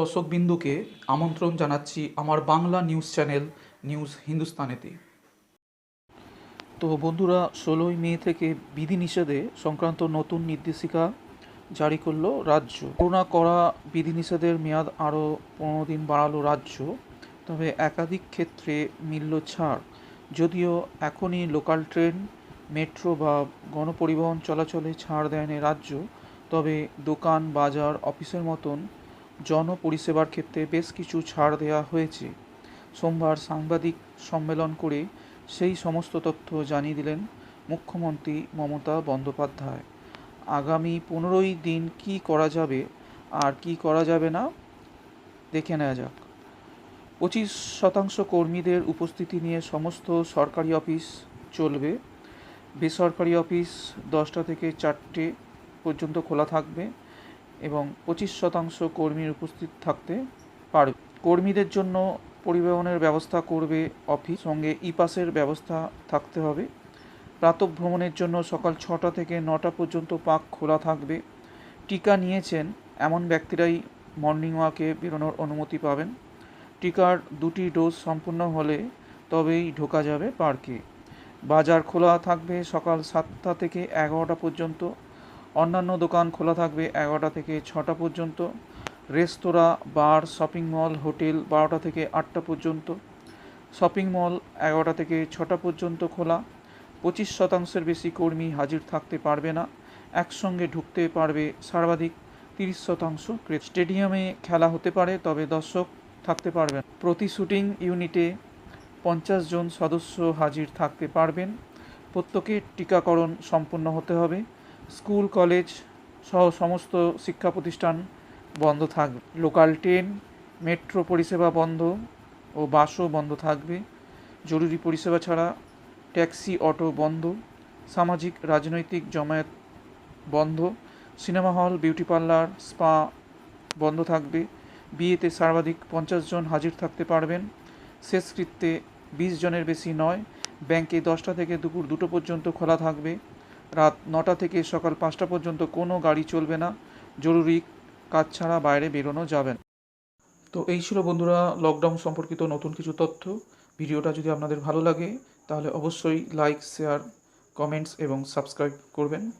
দর্শকবিন্দুকে আমন্ত্রণ জানাচ্ছি আমার বাংলা নিউজ চ্যানেল নিউজ হিন্দুস্তানেতে। তো বন্ধুরা, ষোলোই মে থেকে বিধিনিষেধে সংক্রান্ত নতুন নির্দেশিকা জারি করল রাজ্য। করোনা করা বিধিনিষেধের মেয়াদ আরও পনেরো দিন বাড়ালো রাজ্য, তবে একাধিক ক্ষেত্রে মিলল ছাড়। যদিও এখনই লোকাল ট্রেন, মেট্রো বা গণপরিবহন চলাচলে ছাড় দেয়নি রাজ্য, তবে দোকান, বাজার, অফিসের মতন জনপরিষেবার ক্ষেত্রে বেশ কিছু ছাড় দেওয়া হয়েছে। সোমবার সাংবাদিক সম্মেলন করে সেই সমস্ত তথ্য জানিয়ে দিলেন মুখ্যমন্ত্রী মমতা বন্দ্যোপাধ্যায়। আগামী পনেরোই দিন কি করা যাবে, আর কি করা যাবে না, দেখে নেওয়া যাক। পঁচিশ শতাংশ কর্মীদের উপস্থিতি নিয়ে সমস্ত সরকারি অফিস চলবে। বেসরকারি অফিস দশটা থেকে চারটে পর্যন্ত খোলা থাকবে। এবং পঁচিশ শতাংশ কর্মীর উপস্থিত থাকতে পারবে। কর্মীদের জন্য পরিবহনের ব্যবস্থা করবে অফিস, সঙ্গে ই পাসের ব্যবস্থা থাকতে হবে। প্রাতঃভ্রমণের জন্য সকাল ছটা থেকে নটা পর্যন্ত পার্ক খোলা থাকবে। টিকা নিয়েছেন এমন ব্যক্তিরাই মর্নিং ওয়াকে বেরোনোর অনুমতি পাবেন। টিকার দুটি ডোজ সম্পূর্ণ হলে তবেই ঢোকা যাবে পার্কে। বাজার খোলা থাকবে সকাল সাতটা থেকে এগারোটা পর্যন্ত। অন্যান্য দোকান খোলা থাকবে এগারোটা থেকে ছটা পর্যন্ত। রেস্তোরাঁ, বার, শপিং মল, হোটেল বারোটা থেকে আটটা পর্যন্ত। শপিং মল এগারোটা থেকে ছটা পর্যন্ত খোলা। পঁচিশ শতাংশের বেশি কর্মী হাজির থাকতে পারবে না। একসঙ্গে ঢুকতে পারবে সর্বাধিক তিরিশ শতাংশ স্টেডিয়ামে খেলা হতে পারে, তবে দর্শক থাকতে পারবেন প্রতি শুটিং ইউনিটে পঞ্চাশ জন সদস্য হাজির থাকতে পারবেন। প্রত্যেকের টিকাকরণ সম্পূর্ণ হতে হবে। স্কুল, কলেজ সহ সমস্ত শিক্ষা প্রতিষ্ঠান বন্ধ থাকবে লোকাল ট্রেন, মেট্রো পরিষেবা বন্ধ ও বাসও বন্ধ থাকবে। জরুরি পরিষেবা ছাড়া ট্যাক্সি, অটো বন্ধ। সামাজিক, রাজনৈতিক জমায়েত বন্ধ। Cinema hall, beauty parlour, spa বন্ধ থাকবে। বিয়েতে সর্বাধিক পঞ্চাশ জন হাজির থাকতে পারবেন। শেষকৃত্যে বিশ জনের বেশি নয়। ব্যাংকে দশটা থেকে দুপুর দুটো পর্যন্ত খোলা থাকবে। রাত নটা থেকে সকাল পাঁচটা পর্যন্ত কোনো গাড়ি চলবে না। জরুরি কাজ ছাড়া বাইরে বেরোনো যাবে না। তো এই ছিল বন্ধুরা লকডাউন সম্পর্কিত নতুন কিছু তথ্য। ভিডিওটা যদি আপনাদের ভালো লাগে, তাহলে অবশ্যই লাইক, শেয়ার, কমেন্টস এবং সাবস্ক্রাইব করবেন।